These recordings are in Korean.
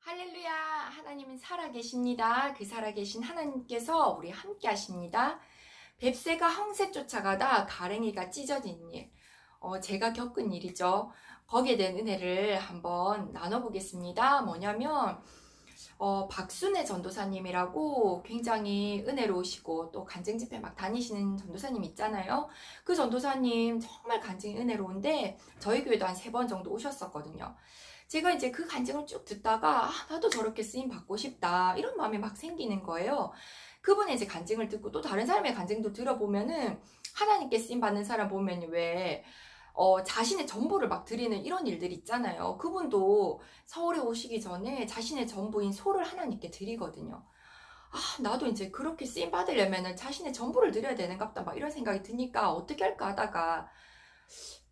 할렐루야 하나님은 살아계십니다. 그 살아계신 하나님께서 우리 함께 하십니다. 뱁새가 황새 쫓아가다 가랭이가 찢어진 일. 어, 제가 겪은 일이죠. 거기에 대한 은혜를 한번 나눠보겠습니다. 뭐냐면 어, 박순애 전도사님이라고 굉장히 은혜로우시고 또 간증 집회 막 다니시는 전도사님 있잖아요. 그 전도사님 정말 간증이 은혜로운데 저희 교회도 한 세 번 정도 오셨었거든요. 제가 이제 그 간증을 쭉 듣다가 아, 나도 저렇게 쓰임 받고 싶다 이런 마음이 막 생기는 거예요. 그분의 이제 간증을 듣고 또 다른 사람의 간증도 들어보면은 하나님께 쓰임 받는 사람 보면 왜 어, 자신의 전부를 막 드리는 이런 일들 있잖아요. 그분도 서울에 오시기 전에 자신의 전부인 소를 하나님께 드리거든요. 아, 나도 이제 그렇게 쓰임 받으려면은 자신의 전부를 드려야 되는갑다 막 이런 생각이 드니까 어떻게 할까 하다가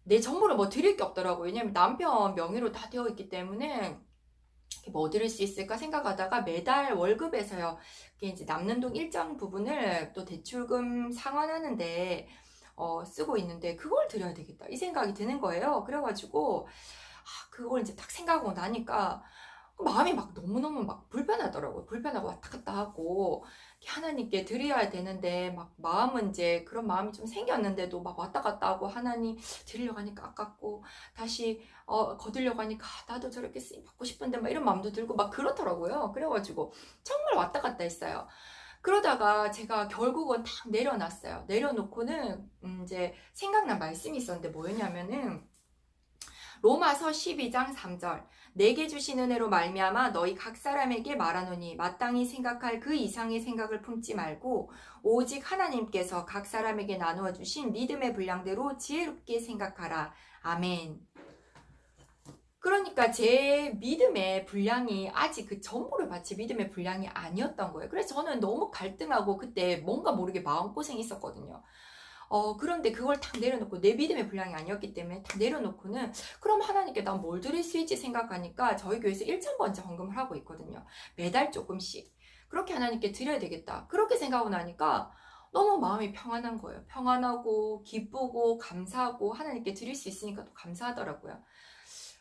내 전부를 뭐 드릴 게 없더라고요. 왜냐면 남편 명의로 다 되어 있기 때문에 뭐 드릴 수 있을까 생각하다가 매달 월급에서요. 이제 남는 돈 일정 부분을 또 대출금 상환하는데 어, 쓰고 있는데 그걸 드려야 되겠다 이 생각이 드는 거예요. 그래가지고 아, 그걸 이제 딱 생각하고 나니까 마음이 막 너무너무 막 불편하더라고요. 불편하고 왔다 갔다 하고 하나님께 드려야 되는데 막 마음은 이제 그런 마음이 좀 생겼는데도 막 왔다 갔다 하고 하나님 드리려고 하니까 아깝고 다시 어, 거들려고 하니까 아, 나도 저렇게 쓰임 받고 싶은데 막 이런 마음도 들고 막 그렇더라고요. 그래가지고 정말 왔다 갔다 했어요. 그러다가 제가 결국은 딱 내려놨어요. 내려놓고는 음, 이제 생각난 말씀이 있었는데 뭐였냐면은 로마서 12장 3절 내게 주신 은혜로 말미암아 너희 각 사람에게 말하노니 마땅히 생각할 그 이상의 생각을 품지 말고 오직 하나님께서 각 사람에게 나누어 주신 믿음의 분량대로 지혜롭게 생각하라. 아멘. 그러니까 제 믿음의 분량이 아직 그 전부를 바치 믿음의 분량이 아니었던 거예요. 그래서 저는 너무 갈등하고 그때 뭔가 모르게 마음고생이 있었거든요. 어, 그런데 그걸 딱 내려놓고 내 믿음의 분량이 아니었기 때문에 딱 내려놓고는 그럼 하나님께 난 뭘 드릴 수 있지 생각하니까 저희 교회에서 1천번째 헌금을 하고 있거든요. 매달 조금씩. 그렇게 하나님께 드려야 되겠다. 그렇게 생각하고 나니까 너무 마음이 평안한 거예요. 평안하고 기쁘고 감사하고 하나님께 드릴 수 있으니까 또 감사하더라고요.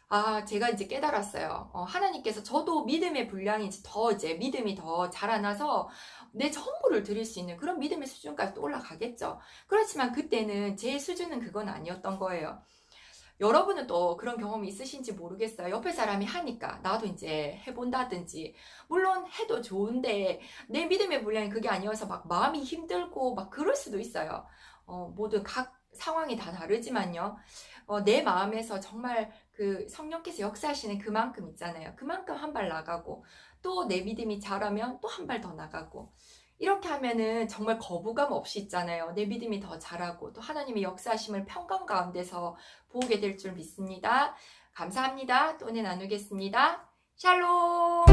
아, 제가 이제 깨달았어요. 어, 하나님께서 저도 믿음의 분량이 더 이제 믿음이 더 자라나서 내 전부를 드릴 수 있는 그런 믿음의 수준까지 또 올라가겠죠. 그렇지만 그때는 제 수준은 그건 아니었던 거예요. 여러분은 또 그런 경험이 있으신지 모르겠어요. 옆에 사람이 하니까 나도 이제 해본다든지 물론 해도 좋은데 내 믿음의 분량이 그게 아니어서 막 마음이 힘들고 막 그럴 수도 있어요. 어, 모두 각 상황이 다 다르지만요. 어, 내 마음에서 정말 그 성령께서 역사하시는 그만큼 있잖아요. 그만큼 한 발 나가고 또 내 믿음이 자라면 또 한 발 더 나가고 이렇게 하면은 정말 거부감 없이 있잖아요. 내 믿음이 더 자라고 또 하나님의 역사하심을 평강 가운데서 보게 될 줄 믿습니다. 감사합니다. 또 은혜 나누겠습니다. 샬롬!